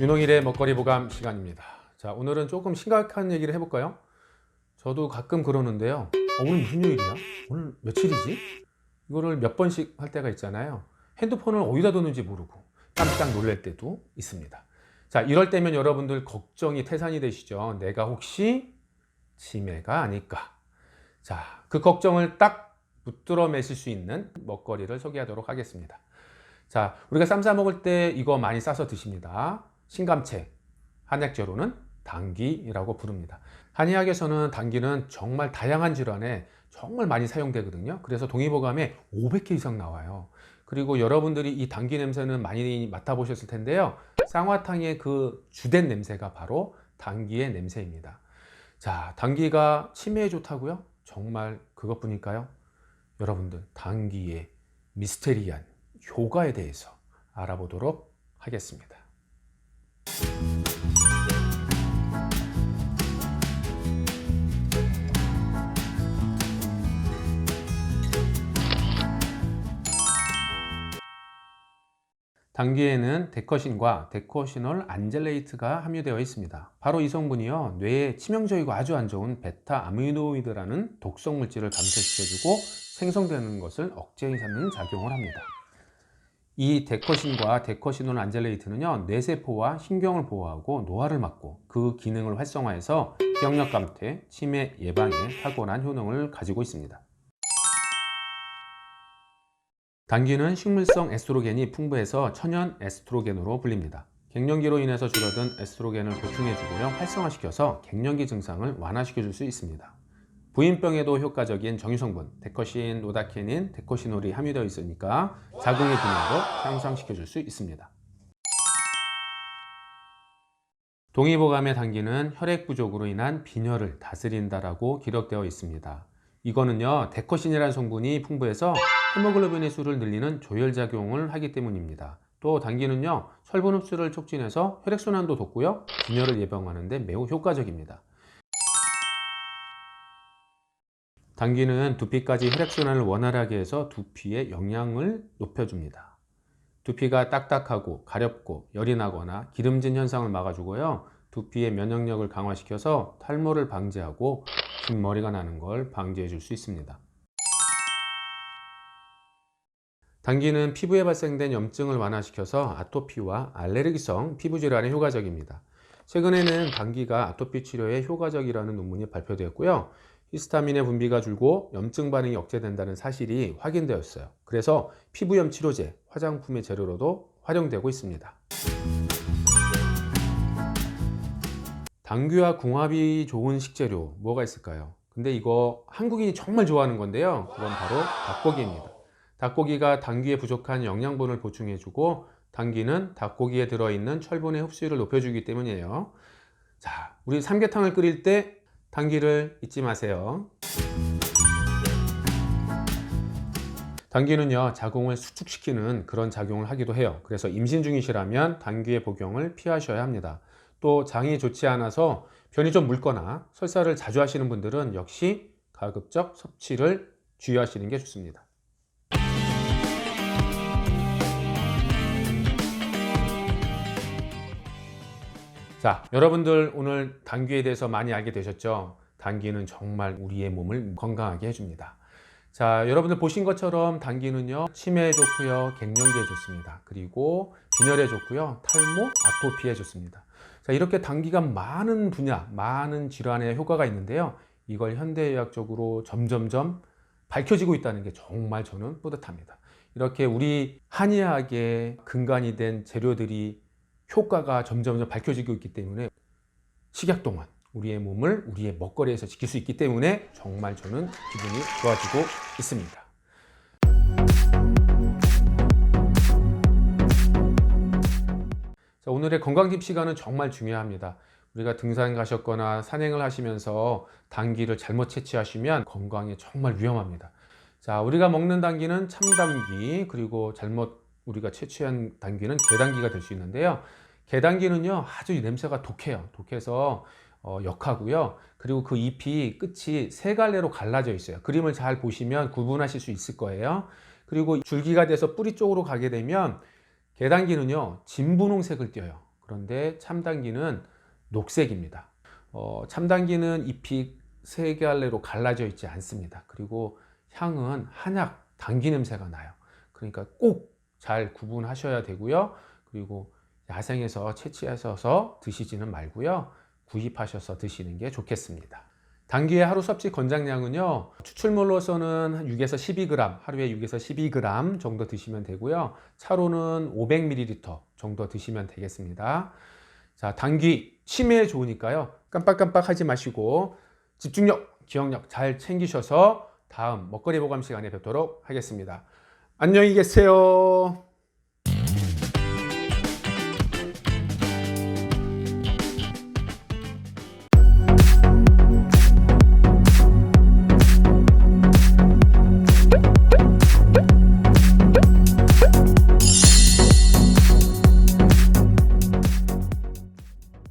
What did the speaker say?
윤홍일의 먹거리 보감 시간입니다. 자, 오늘은 조금 심각한 얘기를 해볼까요? 저도 가끔 그러는데요. 어, 오늘 무슨 요일이야? 오늘 며칠이지? 이거를 몇 번씩 할 때가 있잖아요. 핸드폰을 어디다 뒀는지 모르고 깜짝 놀랄 때도 있습니다. 자, 이럴 때면 여러분들 걱정이 태산이 되시죠. 내가 혹시 치매가 아닐까? 자, 그 걱정을 딱 붙들어 매실 수 있는 먹거리를 소개하도록 하겠습니다. 자, 우리가 쌈 싸 먹을 때 이거 많이 싸서 드십니다. 신감체, 한약재로는 당귀라고 부릅니다. 한의학에서는 당귀는 정말 다양한 질환에 정말 많이 사용되거든요. 그래서 동의보감에 500개 이상 나와요. 그리고 여러분들이 이 당귀 냄새는 많이 맡아보셨을 텐데요. 쌍화탕의 그 주된 냄새가 바로 당귀의 냄새입니다. 자, 당귀가 치매에 좋다고요? 정말 그것뿐일까요? 여러분들, 당귀의 미스테리한 효과에 대해서 알아보도록 하겠습니다. 당귀에는 데커신과 데커시놀 안젤레이트가 함유되어 있습니다. 바로 이 성분이요, 뇌에 치명적이고 아주 안 좋은 베타 아미노이드라는 독성 물질을 감소시켜주고 생성되는 것을 억제하는 작용을 합니다. 이 데커신과 데커시놀 안젤레이트는요, 뇌세포와 신경을 보호하고 노화를 막고 그 기능을 활성화해서 기억력 감퇴, 치매 예방에 탁월한 효능을 가지고 있습니다. 당귀는 식물성 에스트로겐이 풍부해서 천연 에스트로겐으로 불립니다. 갱년기로 인해서 줄어든 에스트로겐을 보충해주고요, 활성화시켜서 갱년기 증상을 완화시켜줄 수 있습니다. 부인병에도 효과적인 정유성분 데커신, 노다케닌, 데커시놀이 함유되어 있으니까 자궁의 기능도 향상시켜줄 수 있습니다. 동의보감의 당귀는 혈액 부족으로 인한 빈혈을 다스린다라고 기록되어 있습니다. 이거는요, 데커신이라는 성분이 풍부해서 헤모글로빈의 수를 늘리는 조혈작용을 하기 때문입니다. 또 당귀는요, 철분 흡수를 촉진해서 혈액순환도 돕고요, 빈혈을 예방하는 데 매우 효과적입니다. 당귀는 두피까지 혈액순환을 원활하게 해서 두피의 영양을 높여줍니다. 두피가 딱딱하고 가렵고 열이 나거나 기름진 현상을 막아주고요. 두피의 면역력을 강화시켜서 탈모를 방지하고 흰머리가 나는 걸 방지해 줄 수 있습니다. 당귀는 피부에 발생된 염증을 완화시켜서 아토피와 알레르기성 피부 질환에 효과적입니다. 최근에는 당귀가 아토피 치료에 효과적이라는 논문이 발표되었고요. 히스타민의 분비가 줄고 염증 반응이 억제된다는 사실이 확인되었어요. 그래서 피부염 치료제, 화장품의 재료로도 활용되고 있습니다. 당귀와 궁합이 좋은 식재료 뭐가 있을까요? 근데 이거 한국인이 정말 좋아하는 건데요. 그건 바로 닭고기입니다. 닭고기가 당귀에 부족한 영양분을 보충해주고 당귀는 닭고기에 들어있는 철분의 흡수율을 높여주기 때문이에요. 자, 우리 삼계탕을 끓일 때 당귀를 잊지 마세요. 당귀는요, 자궁을 수축시키는 그런 작용을 하기도 해요. 그래서 임신 중이시라면 당귀의 복용을 피하셔야 합니다. 또 장이 좋지 않아서 변이 좀 묽거나 설사를 자주 하시는 분들은 역시 가급적 섭취를 주의하시는 게 좋습니다. 자, 여러분들 오늘 당귀에 대해서 많이 알게 되셨죠? 당귀는 정말 우리의 몸을 건강하게 해줍니다. 자, 여러분들 보신 것처럼 당귀는요, 치매에 좋고요, 갱년기에 좋습니다. 그리고 빈혈에 좋고요, 탈모, 아토피에 좋습니다. 자, 이렇게 당귀가 많은 분야, 많은 질환에 효과가 있는데요. 이걸 현대의학적으로 점점점 밝혀지고 있다는 게 정말 저는 뿌듯합니다. 이렇게 우리 한의학의 근간이 된 재료들이 효과가 점점 밝혀지고 있기 때문에 식약 동안 우리의 몸을 우리의 먹거리에서 지킬 수 있기 때문에 정말 저는 기분이 좋아지고 있습니다. 자, 오늘의 건강팁 시간은 정말 중요합니다. 우리가 등산 가셨거나 산행을 하시면서 당귀를 잘못 채취하시면 건강에 정말 위험합니다. 자, 우리가 먹는 당귀는 참당귀 그리고 잘못 우리가 채취한 당귀는 개당귀가 될 수 있는데요. 개당귀는요 아주 냄새가 독해요. 독해서 어, 역하고요. 그리고 그 잎이 끝이 세 갈래로 갈라져 있어요. 그림을 잘 보시면 구분하실 수 있을 거예요. 그리고 줄기가 돼서 뿌리 쪽으로 가게 되면 개당귀는요 진분홍색을 띄어요. 그런데 참당귀는 녹색입니다. 어, 참당귀는 잎이 세 갈래로 갈라져 있지 않습니다. 그리고 향은 한약 당귀 냄새가 나요. 그러니까 꼭 잘 구분하셔야 되고요. 그리고 야생에서 채취하셔서 드시지는 말고요. 구입하셔서 드시는 게 좋겠습니다. 당귀의 하루 섭취 권장량은요. 추출물로서는 한 6에서 12g, 하루에 6에서 12g 정도 드시면 되고요. 차로는 500ml 정도 드시면 되겠습니다. 자, 당귀 치매에 좋으니까요. 깜빡깜빡 하지 마시고 집중력, 기억력 잘 챙기셔서 다음 먹거리 보감 시간에 뵙도록 하겠습니다. 안녕히 계세요.